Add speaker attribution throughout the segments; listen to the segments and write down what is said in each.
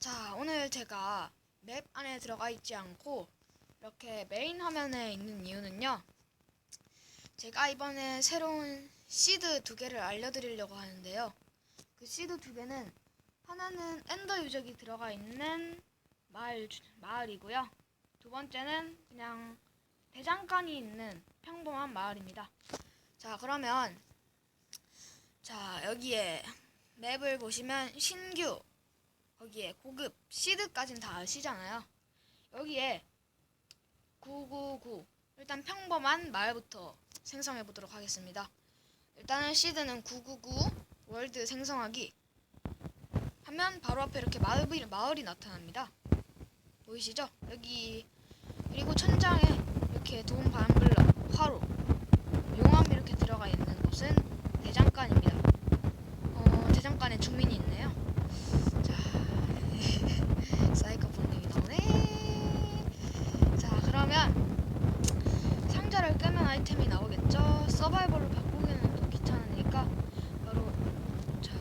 Speaker 1: 자, 오늘 제가 맵 안에 들어가 있지 않고 이렇게 메인 화면에 있는 이유는요. 제가 이번에 새로운 시드 두 개를 알려드리려고 하는데요. 그 시드 두 개는 하나는 엔더 유적이 들어가 있는 마을 주- 마을이고요. 두 번째는 그냥 대장간이 있는 평범한 마을입니다. 자, 그러면 자 여기에 맵을 보시면 신규 거기에 고급 시드까지는 다 아시잖아요. 여기에 999 일단 평범한 마을부터 생성해 보도록 하겠습니다. 일단은 시드는 999 월드 생성하기 하면 바로 앞에 이렇게 마을이, 마을이 나타납니다. 보이시죠? 여기 그리고 천장에 이렇게 돈 반블럭 화로 용암 이렇게 들어가 있는 곳은 대장간입니다. 어, 대장간에 주민이 있네요. 자, 사이코폰님이 나오네. 자, 그러면 상자를 끄면 아이템이 나오겠죠. 서바이벌로 바꾸기는 또 귀찮으니까 바로 자,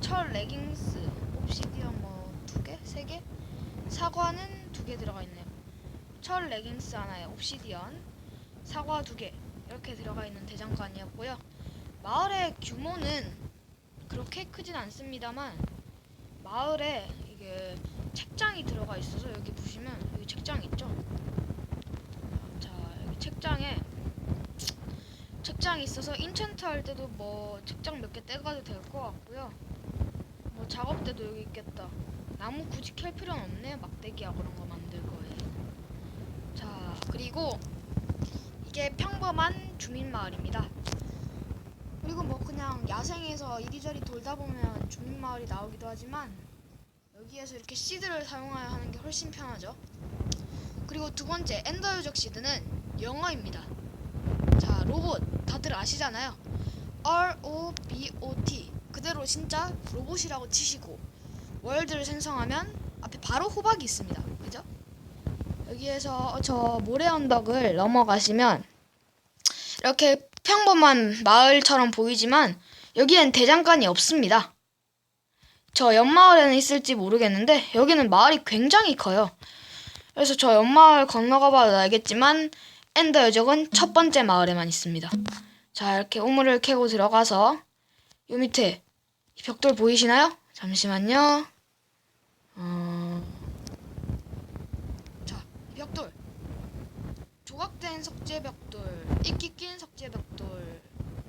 Speaker 1: 철 레깅스, 옵시디언 뭐 두 개, 세 개, 사과는 두 개 들어가 있네요. 철 레깅스 하나에 옵시디언, 사과 두 개 이렇게 들어가 있는 대장간이었고요. 마을의 규모는 그렇게 크진 않습니다만 마을에 이게 책장이 들어가 있어서 여기 보시면 여기 책장 있죠? 자 여기 책장에 책장이 있어서 인챈트 할 때도 뭐 책장 몇 개 떼가도 될 것 같고요. 뭐 작업 때도 여기 있겠다. 나무 굳이 캘 필요는 없네요. 막대기야 그런 거 만들 거에. 자 그리고 이게 평범한 주민 마을입니다. 그리고 뭐 그냥 야생에서 이리저리 돌다 보면 주민 마을이 나오기도 하지만 여기에서 이렇게 시드를 사용하여 하는 게 훨씬 편하죠. 그리고 두 번째 엔더 유적 시드는 영어입니다. 자 로봇 다들 아시잖아요. R O B O T 그대로 진짜 로봇이라고 치시고 월드를 생성하면 앞에 바로 호박이 있습니다. 그죠? 여기에서 저 모래 언덕을 넘어가시면 이렇게 평범한 마을처럼 보이지만 여기엔 대장간이 없습니다. 저 옆마을에는 있을지 모르겠는데 여기는 마을이 굉장히 커요. 그래서 저 옆마을 건너가 봐도 알겠지만 엔더 여적은 첫 번째 마을에만 있습니다. 자 이렇게 우물을 캐고 들어가서 요 밑에 이 벽돌 보이시나요? 잠시만요. 어... 자, 이 벽돌. 조각된 석재 벽돌, 이끼 낀 석재 벽돌,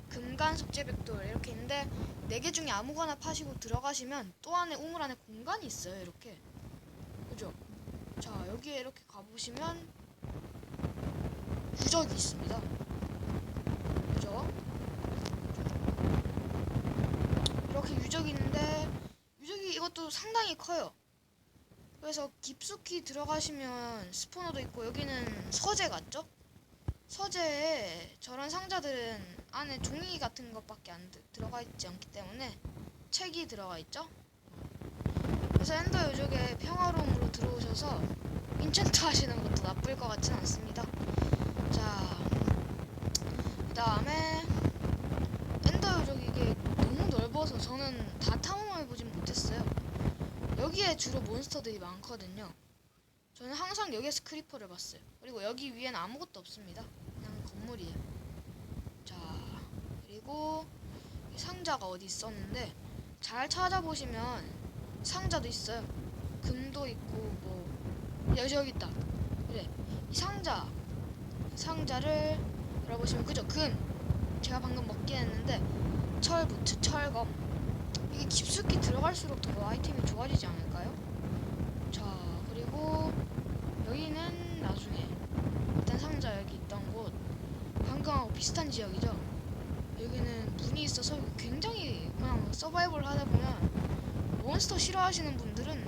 Speaker 1: 금간 석재 벽돌 이렇게 있는데 네 개 중에 아무거나 파시고 들어가시면 또 안에 우물 안에 공간이 있어요 이렇게 그죠? 자 여기에 이렇게 가보시면 유적이 있습니다 그죠? 이렇게 유적이 있는데 유적이 이것도 상당히 커요 그래서 깊숙이 들어가시면 스포너도 있고 여기는 서재 같죠? 서재에 저런 상자들은 안에 종이 같은 것밖에 안 드- 들어가 있지 않기 때문에 책이 들어가 있죠? 그래서 엔더 요족에 평화로움으로 들어오셔서 인챈트 하시는 것도 나쁠 것 같진 않습니다. 자, 그 다음에 엔더 요족 이게 너무 넓어서 저는 다 탐험해보진 못했어요. 여기에 주로 몬스터들이 많거든요. 저는 항상 여기에서 크리퍼를 봤어요. 그리고 여기 위에는 아무것도 없습니다. 그냥 건물이에요. 자, 그리고 이 상자가 어디 있었는데 잘 찾아보시면 상자도 있어요. 금도 있고 뭐 여기 여기 있다. 그래, 이 상자 상자를 열어보시면 그죠? 금 제가 방금 먹긴 했는데 철 부츠 철검 이게 깊숙이 들어갈수록 더 아이템이 좋아지지 않을까요? 자, 그리고 여기는 나중에 일단 상자 여기 있던 곳 방금하고 비슷한 지역이죠. 여기는 문이 있어서 굉장히 그냥 서바이벌 하다 보면 몬스터 싫어하시는 분들은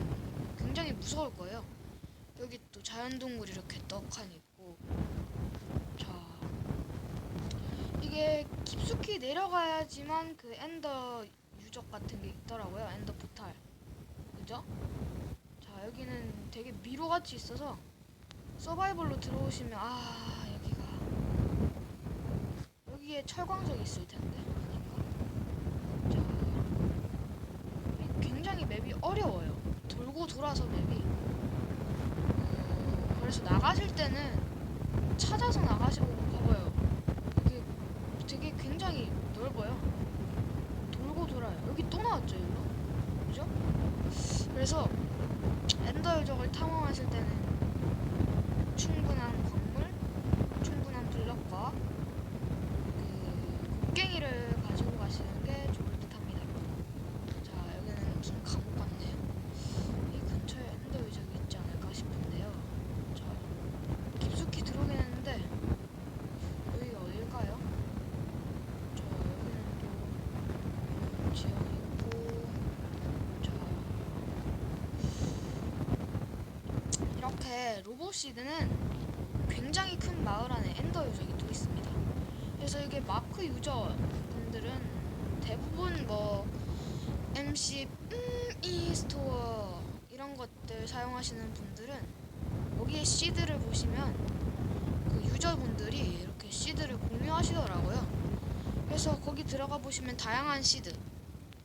Speaker 1: 굉장히 무서울 거예요. 여기 또 자연동굴 이렇게 떡하니 있고 자 이게 깊숙이 내려가야지만 그 엔더 유적 같은 게 있더라고요. 엔더 포탈 그죠? 자 여기는 되게 미로같이 있어서 서바이벌로 들어오시면 아 여기가 여기에 철광석이 있을 텐데 아닌가? 자 굉장히 맵이 어려워요. 돌고 돌아서 맵이 어, 그래서 나가실 때는 찾아서 나가시고 되게 굉장히 넓어요. 돌고 돌아요. 여기 또 나왔죠 일로 그죠? 그래서 엔더 유적을 탐험하실 때는 충분한 광물, 충분한 블럭과 그 곡괭이를 가지고 가시는 게 좋을 듯합니다. 자 여기는 무슨 감옥 같네요. 이 근처에 엔더 유적이 있지 않을까 싶은데요. 자 깊숙이 들어오긴 했는데 여기 어딜까요? 자 여기는 또 지역 있고 자 이렇게 로보시드는 굉장히 큰 마을 안에 엔더 유적이 또 있습니다. 그래서 이게 마크 유저 분들은 대부분 뭐 MC 음, 이 스토어 이런 것들 사용하시는 분들은 여기에 시드를 보시면 그 유저분들이 이렇게 시드를 공유하시더라고요. 그래서 거기 들어가 보시면 다양한 시드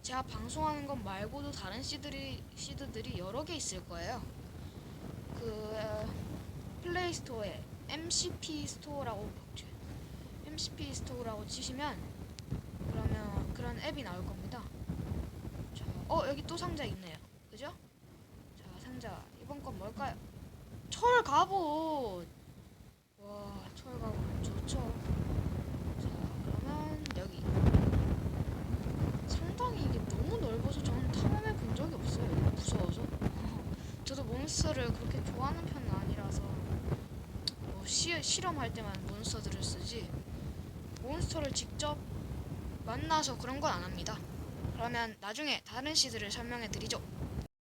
Speaker 1: 제가 방송하는 것 말고도 다른 시드들이 시드들이 여러 개 있을 거예요. 그 플레이 스토어에 MCP 스토어라고 치- MCP 스토어라고 치시면 그러면 그런 앱이 나올 겁니다. 자, 어 여기 또 상자 있네요. 그죠? 자 상자 이번 건 뭘까요? 철 갑옷. 와, 철 갑옷 좋죠. 자 그러면 여기 상당히 이게 너무 넓어서 저는 탐험해 본 적이 없어요. 무서워서. 저도 몬스터를 그렇게 좋아하는 편은 아니라서 뭐 시, 실험할 때만 몬스터들을 쓰지 몬스터를 직접 만나서 그런 건 안 합니다. 그러면 나중에 다른 시드를 설명해 드리죠.